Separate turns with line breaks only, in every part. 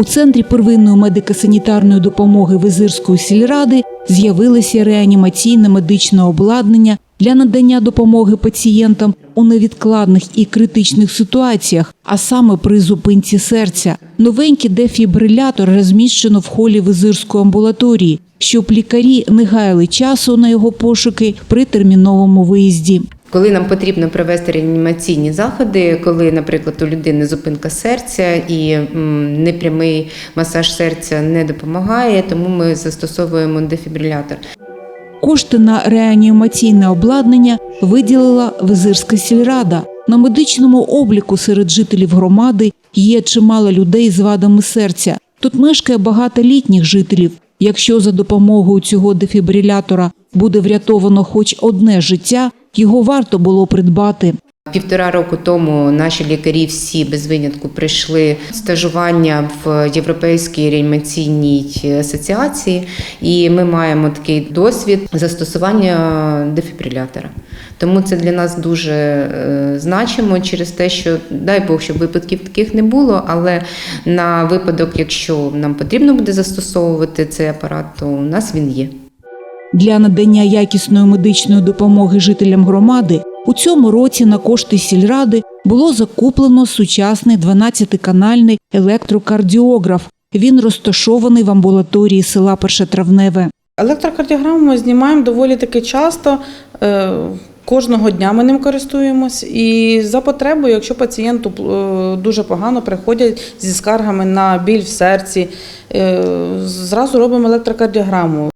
У центрі первинної медико-санітарної допомоги Визирської сільради з'явилося реанімаційне медичне обладнання для надання допомоги пацієнтам у невідкладних і критичних ситуаціях, а саме при зупинці серця. Новенький дефібрилятор розміщено в холі Визирської амбулаторії, щоб лікарі не гаяли часу на його пошуки при терміновому виїзді.
Коли нам потрібно провести реанімаційні заходи, коли, наприклад, у людини зупинка серця і непрямий масаж серця не допомагає, тому ми застосовуємо дефібрилятор.
Кошти на реанімаційне обладнання виділила Визирська сільрада. На медичному обліку серед жителів громади є чимало людей з вадами серця. Тут мешкає багато літніх жителів. Якщо за допомогою цього дефібрилятора буде врятовано хоч одне життя, його варто було придбати.
Півтора року тому наші лікарі всі без винятку прийшли стажування в Європейській реанімаційній асоціації, і ми маємо такий досвід застосування дефібрилятора. Тому це для нас дуже е, значимо через те, що дай Бог, щоб випадків таких не було. Але на випадок, якщо нам потрібно буде застосовувати цей апарат, то у нас він є.
Для надання якісної медичної допомоги жителям громади у цьому році на кошти сільради було закуплено сучасний 12-канальний електрокардіограф. Він розташований в амбулаторії села Першотравневе.
Електрокардіограму ми знімаємо доволі таки часто. е, Кожного дня ми ним користуємось, і за потребою, якщо пацієнту е, дуже погано приходять зі скаргами на біль в серці, е, зразу робимо електрокардіограму.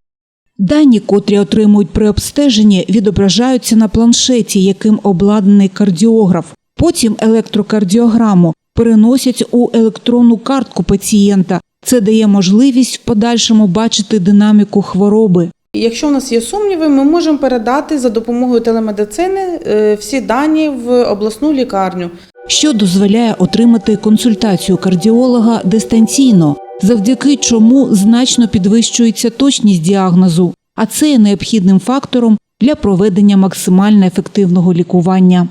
Дані, котрі отримують при обстеженні, відображаються на планшеті, яким обладнаний кардіограф. Потім електрокардіограму переносять у електронну картку пацієнта. Це дає можливість в подальшому бачити динаміку хвороби.
Якщо у нас є сумніви, ми можемо передати за допомогою телемедицини е, всі дані в обласну лікарню.
що дозволяє отримати консультацію кардіолога дистанційно, завдяки чому значно підвищується точність діагнозу, а це є необхідним фактором для проведення максимально ефективного лікування.